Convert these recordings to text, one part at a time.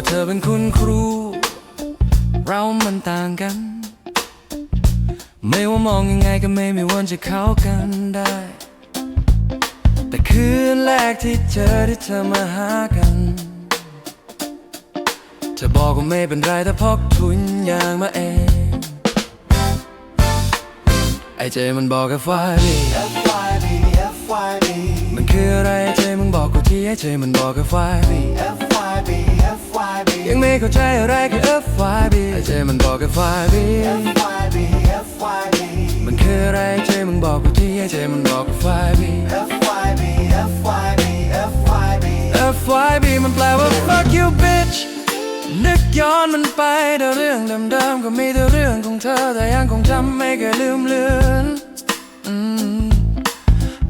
ว่าเธอเป็นคุณครู เรามันต่างกัน ไม่ว่ามองยังไงก็ไม่มีวันจะเข้ากันได้ แต่คืนแรกที่เจอที่เธอมาหากันเธอบอกว่าไม่เป็นไรถ้าพกทุนยางมาเอง ไอเจมันบอกกับฟ้าบี FYB FYB มันคืออะไรไอเจมึงบอกกูทีไอเจมันบอกกับฟ้าบี FYB FYB ยังไม่เข้าใจอะไรคือ FYB ไอเจมันบอกกับฟ้าบี FYB FYB มันคืออะไรไอเจมึงบอกกูทีไอเจมันบอกกับฟ้าบี FYB FYB FYB FYB มันแปลว่า fuck you bitch นึกย้อนมันไปแต่เรื่องเดิมๆก็มีแต่เรื่องของเธอแต่ยังคงจำไม่เคยลืมเลือนอืม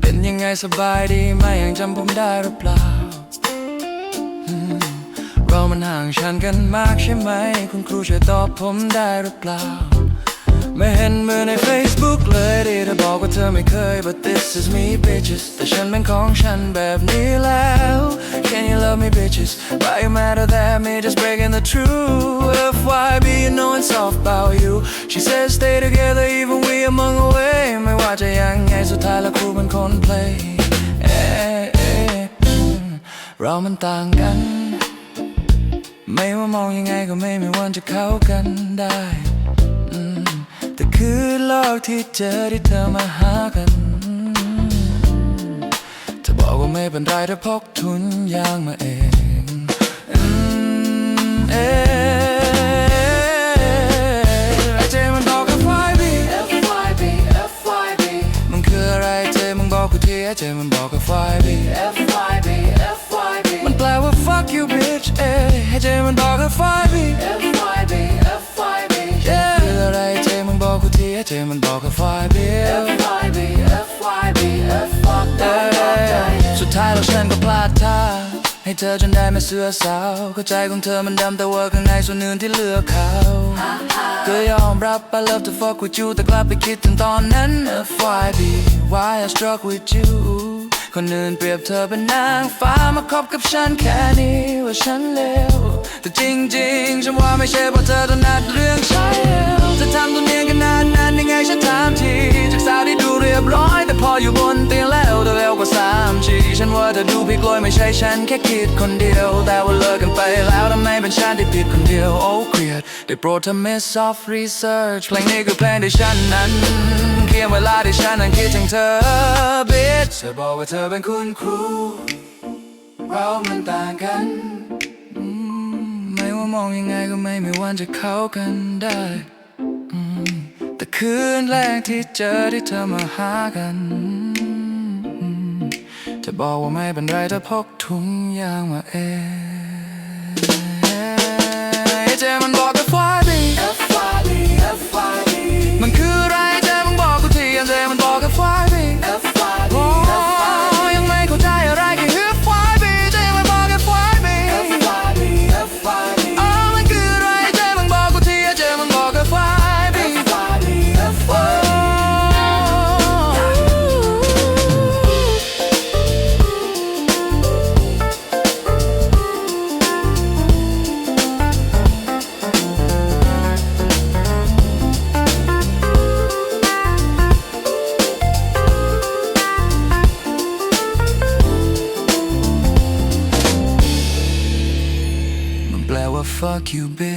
เป็นยังไงสบายดีไหมยังจำผมได้หรือเปล่าอืม เรามันห่างฉันกันมากใช่ไหม คุณครูช่วยตอบผมได้หรือเปล่า ไม่เห็นมือใน Facebook เลยที่เธอบอกว่าเธอไม่เคย but this is me bitches แต่ฉันเป็นของฉันแบบนี้แล้ว Can you love me bitches Why you mad at me just breaking the truth FYB you know it's all about you She says stay together even we among away ไม่ว่าจะยังไงสุดท้ายแล้วครูเป็นคน play เอ๊เรามันต่างกัน ไม่ว่ามองยังไงก็ไม่มีวันจะเข้ากันได้อืมแต่คือโลกที่เจอที่เธอมาหากันเธอบอกว่าไม่เป็นไรถ้าพกทุนยางมาเองอืมเอ๊ะไอเจมันบอกกับ FYB FYB FYB มันคืออะไรเจมึงบอกกูทีไอเจมันบอกกับ FYB FYB FYB มันแปลว่า fuck you bitch เอ้ยไอ เจมันบอกกับ FYB FYB FYB Yeah คืออะไรเจมึงบอกกูทีไอ้เจมันบอกกับ FYB FYB FYB F-fuck that fuck that สุดท้ายแล้วฉันก็พลาดท่าให้เธอจนได้ไม่เสือสาวเข้าใจของเธอมันดำแต่ว่าข้างในส่วนอื่นที่เหลือขาวก็ยอมรับ I love to fuck with you แต่กลับไปคิดถึงตอนนั้น FYB why I struck with you คนอื่นเปรียบเธอเป็นนางฟ้ามาคบกับฉันแค่นี้ว่าฉันเลวแต่จริงๆ ฉันว่าไม่ใช่เพราะเธอถนัดเรื่องใช้เธอทำตัวเนียนขนนาดนั้นยังไงฉันถามทีจากสาวที่ดูเรียบร้อย แต่พออยู่บนเตียงแล้วเธอเร็วกว่าสามชีฉันว่าเธอดูผิดกลอยไม่ใช่ฉันแค่คิดคนเดียว แต่ว่าเลิกกันไปแล้วทำไมเป็นฉันที่ผิดคนเดียวโอ้เครียดได้โปรดเธอ miss soft research เพลงนี้คือเพลงที่ฉันนั้น ยนเวลาที่ฉันนั้นคิดถึงเธอ bitch เธอบอกว่าเธอเป็นคุณครู เรามันต่างกัน ไม่ว่ามองยังไงก็ไม่มีวันจะเข้ากันได้ แต่คืนแรกที่เจอที่เธอมาหากันอืมเธอบอกว่าไม่เป็นไรถ้าพกถุงยางมาเองไอเจมันบอกกับ fuck you bitch